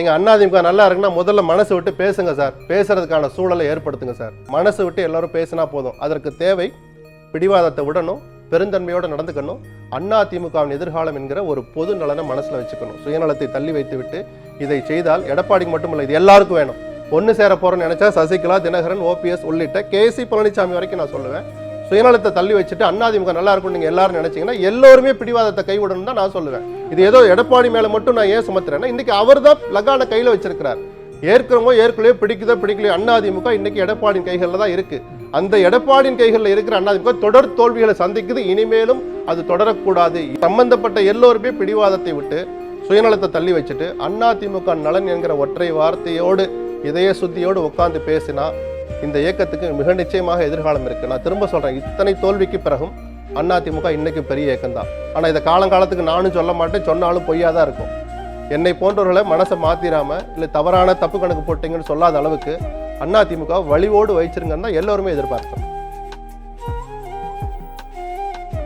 நீங்கள் அண்ணாதிமுக நல்லா இருக்குன்னா முதல்ல மனசு விட்டு பேசுங்க சார். பேசுறதுக்கான சூழலை ஏற்படுத்துங்க சார். மனசு விட்டு எல்லாரும் பேசினா போதும். அதற்கு தேவை பிடிவாதத்தை விடணும் பெருந்தன்மையோடு நடந்துக்கணும் அண்ணா திமுகவின் எதிர்காலம் என்கிற ஒரு பொது நலனை மனசுல வச்சுக்கணும். சுயநலத்தை தள்ளி வைத்துவிட்டு இதை செய்தால் எடப்பாடிக்கு மட்டுமல்ல இது எல்லாருக்கும் வேணும். ஒன்று சேர போகிறோன்னு நினச்சா சசிகலா தினகரன் ஓபிஎஸ் உள்ளிட்ட கேசி பழனிசாமி வரைக்கும் நான் சொல்லுவேன். சுயநலத்தை தள்ளி வச்சுட்டு அண்ணாதிமுக நல்லா இருக்கும் நீங்க எல்லாரும் நினைச்சீங்கன்னா எல்லோருமே பிடிவாதத்தை கைவிடணும் தான் நான் சொல்லுவேன். இது ஏதோ எடப்பாடி மேல மட்டும் நான் ஏன் சுமத்துறேன்னா இன்னைக்கு அவர் தான் லகான கையில வச்சிருக்கிறார். ஏற்கிறவங்க ஏற்கனவே பிடிக்குதோ பிடிக்கலையோ அண்ணாதிமுக இன்னைக்கு எடப்பாடியின் கைகளில் தான் இருக்கு. அந்த எடப்பாடியின் கைகளில் இருக்கிற அண்ணாதிமுக தொடர் தோல்விகளை சந்திக்குது இனிமேலும் அது தொடரக்கூடாது. சம்பந்தப்பட்ட எல்லோருமே பிடிவாதத்தை விட்டு சுயநலத்தை தள்ளி வச்சுட்டு அதிமுக நலன் என்கிற ஒற்றை வார்த்தையோடு இதய சுத்தியோடு உட்கார்ந்து பேசினா இந்த இயக்கத்துக்கு மிக நிச்சயமாக எதிர்காலம் இருக்குது நான் திரும்ப சொல்கிறேன் இத்தனை தோல்விக்கு பிறகும் அதிமுக இன்னைக்கு பெரிய இயக்கம் தான் இதை காலங்காலத்துக்கு நானும் சொல்ல மாட்டேன் சொன்னாலும் பொய்யாக தான் இருக்கும். என்னை போன்றவர்களை மனசை மாற்றிடாமல் இல்லை தவறான தப்பு கணக்கு போட்டீங்கன்னு சொல்லாத அளவுக்கு அதிமுக வழிவோடு வைச்சிருங்கன்னு தான் எல்லோருமே எதிர்பார்க்கிறோம்